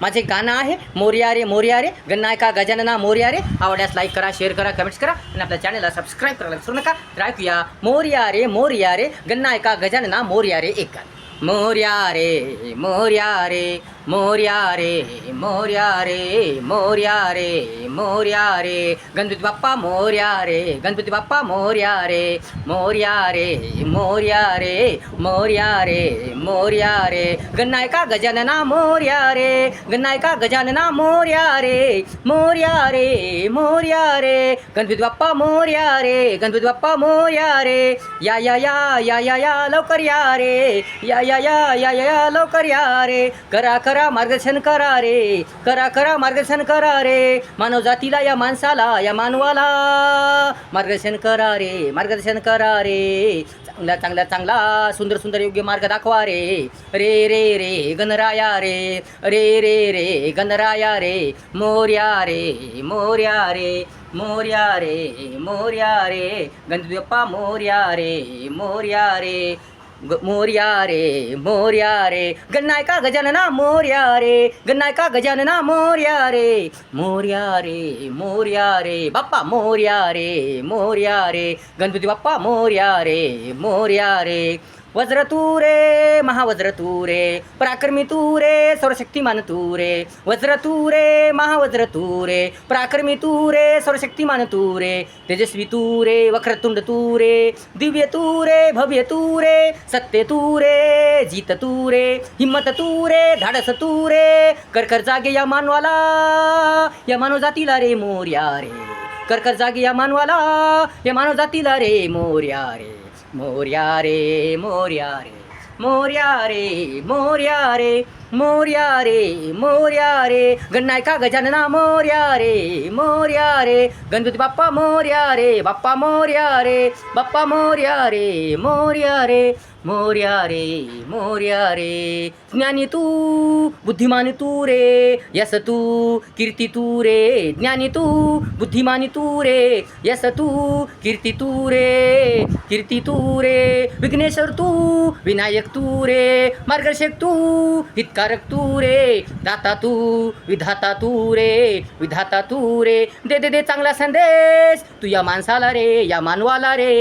माझे गाणं आहे मोर्या रे मोर्या रे गन्नायका गजानना मोर्या रे. आवडल्यास लाईक करा शेअर करा कमेंट्स करा. आणि आपल्या चॅनलला सबस्क्राईब करायला विसरू नका. तर ऐकूया मोर्या रे मोर्या रे गन्नायका गजानना मोर्या रे एक गाणं. मोर्या रे मोर्या रे मोर्या रे मोर्या रे मोर्या रे मोर्या रे गणपती बाप्पा मोर्या रे गणपती बाप्पा मोर्या रे मोर्या रे मोर्या रे मोर्या रे मोर्या रे गन्नायका गजानना मोर्या रे गन्नायका गजानना मोर्या रे मोर्या रे मोर्या रे गणपती बाप्पा मोर्या रे गणपती बाप्पा मोर्या रे या या या या या या लवकर या रे या या या या या या लवकर या रे. करा करा मार्गदर्शन करा रे. करा करा मार्गदर्शन करा रे. मानव जातीला या माणसाला या मानवाला. मार्गदर्शन करा रे मार्गदर्शन करा रे. चांगला चांगला चांगला सुंदर सुंदर योग्य मार्ग दाखवा रे. रे रे रे गणराया रे. रे रे रे गणराया रे. मोर्या रे मोर्या रे मोर्या रे मोर्या रे. गणपती बाप्पा मोर्या रे मोर्या रे. मोर्या रे मोर्या रे. गन्नायका गजानना मोर्या रे. गन्नायका गजानना मोर्या रे. मोर्या रे मोर्या रे. बाप्पा मोर्या रे मोर्या रे. गणपती बाप्पा मोर्या रे मोर्या रे. वज्र तू रे महावज्र तू रे पराक्रमी तू रे सौरशक्तिमान तू रे वज्र तू रे महावज्र तू रे पराक्रमी तू रे सौरशक्तिमान तू रे तेजस्वी तू रे वक्रतुंड तू रे दिव्य तू रे भव्य तू रे सत्य तू रे जीत तू रे हिम्मत तू रे धाडस तू रे कर जागे या मानवाला या मानव जातीला रे मोर्या रे. कर जागे या मानवाला या मानव जातीला रे मोर्या रे. મોર્યા રે મોર્યા રે મોર્યા રે મોર્યા રે. मोर्या रे मोर्या रे. गणनायका गजानना मोर्या रे मोर्या रे. गणपती बाप्पा मोर्या रे. बाप्पा मोर्या रे. बाप्पा मोर्या रे मोर्या रे. मोर्या रे मोर्या रे. ज्ञानी तू बुद्धिमानी तू रे. यस तू कीर्ती तू रे. ज्ञानी तू बुद्धिमानी तू रे. यस तू कीर्ती तू रे. कीर्ती तू रे. विघ्नेश्वर तू विनायक तू रे. मार्गदर्शक तू हितकारक तू रे दाता तू विधाता तू रे विधाता तू रे. दे दे दे चांगला संदेश. तू या माणसाला रे या मानवाला रे.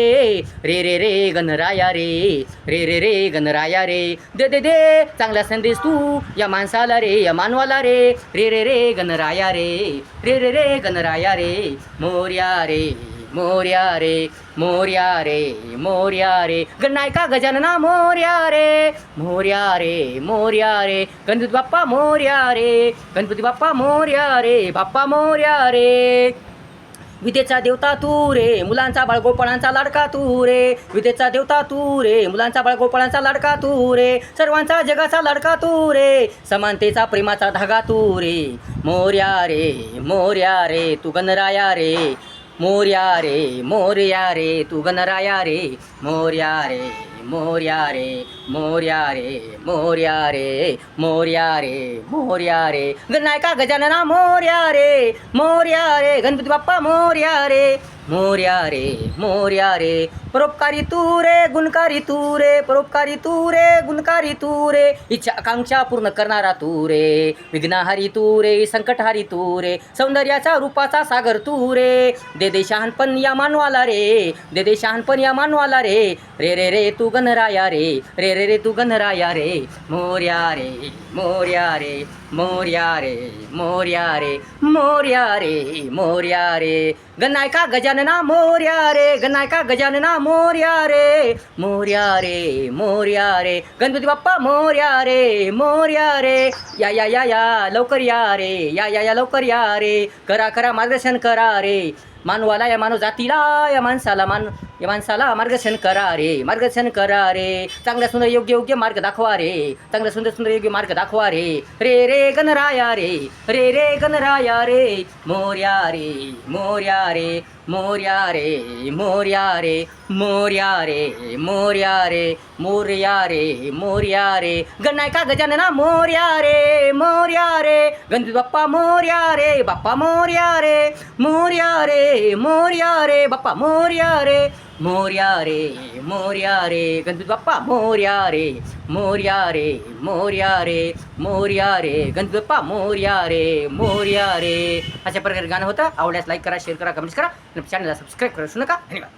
रे रे रे गणराया रे. रे रे रे गणराया रे. दे दे दे चांगला संदेश तू या माणसाला रे या मानवाला रे. रे रे रे गणराया रे. रे रे रे गणराया रे. मोर्या रे. मोर्या रे मोर्या रे मोर्या रे. गणनायका गजानना मोर्या रे मोर्या रे मोर्या रे. गणपती बाप्पा मोर्या रे गणपती बाप्पा मोर्या रे बाप्पा मोर्या रे. विदेचा देवता तू रे मुलांचा बाळगोपाळांचा लाडका तू रे. विदेचा देवता तू रे मुलांचा बाळगोपाळांचा लाडका तू रे. सर्वांचा जगाचा लाडका तू रे समानतेचा प्रेमाचा धागा तू रे. मोर्या रे मोर्या रे तू गणराया रे. मोर्या रे मोर्या रे तू गणराया रे मोर्या रे मोर्या रे मोर्या रे मोर्या रे मोर्या रे मोर्या रे गणनायका गजानना मोर्या रे मोर्या रे गणपती बाप्पा मोर्या रे मोर्या रे मोर्या रे परोपकारी तू रे गुणकारी तू रे परोपकारी तू रे गुणकारी तू रे. इच्छा आकांक्षा पूर्ण करणारा तू रे. विघ्नहारी तू रे संकटहारी तू रे. सौंदर्याचा रूपाचा सागर तू रे. दे दे शहानपण या मानवाला रे. दे दे शहानपण या मानवाला रे. रे रे रे तू गणराया रे. रे रे रे तू गणराया रे. मोर्या रे मोर्या रे मोर्या रे मोर्या रे मोर्या रे मोर्या रे गणायका गजानना मोर्या रे गणायका गजानना मोर्या रे मोर्या रे मोर्या रे गणपती बाप्पा मोर्या रे मोर्या रे या या या या लवकर या रे. या या या लवकर या रे. करा करा मार्गदर्शन करा रे. मानवाला या मानव जातीला या माणसाला मान या माणसाला मार्गदर्शन करा रे मार्गदर्शन करा रे चांगल्या सुंदर योग्य योग्य मार्ग दाखवा रे चांगल्या सुंदर सुंदर योग्य मार्ग दाखवा रे रे रे गणराया रे रे रे गणराया रे मोर्या रे मोर्या रे मोर्या रे मोर्या रे मोर्या रे मोर्या रे मोर्या रे मोर्या रे. गणायका गजानना मोर्या रे मोर्या रे. गणपती बाप्पा मोर्या रे बाप्पा मोर्या रे. मोर्या रे मोर्या रे बाप्पा मोर्या रे. मोर्या रे मोर्या रे गणपती बाप्पा मोर्या रे मोर्या रे मोर्या रे मोर्या रे गणपती बाप्पा मोर्या रे मोर्या रे. अशा प्रकारे गाणं होतं. आवडल्यास लाईक करा शेअर करा कमेंट करा. चॅनलला सबस्क्राईब करा नका. धन्यवाद.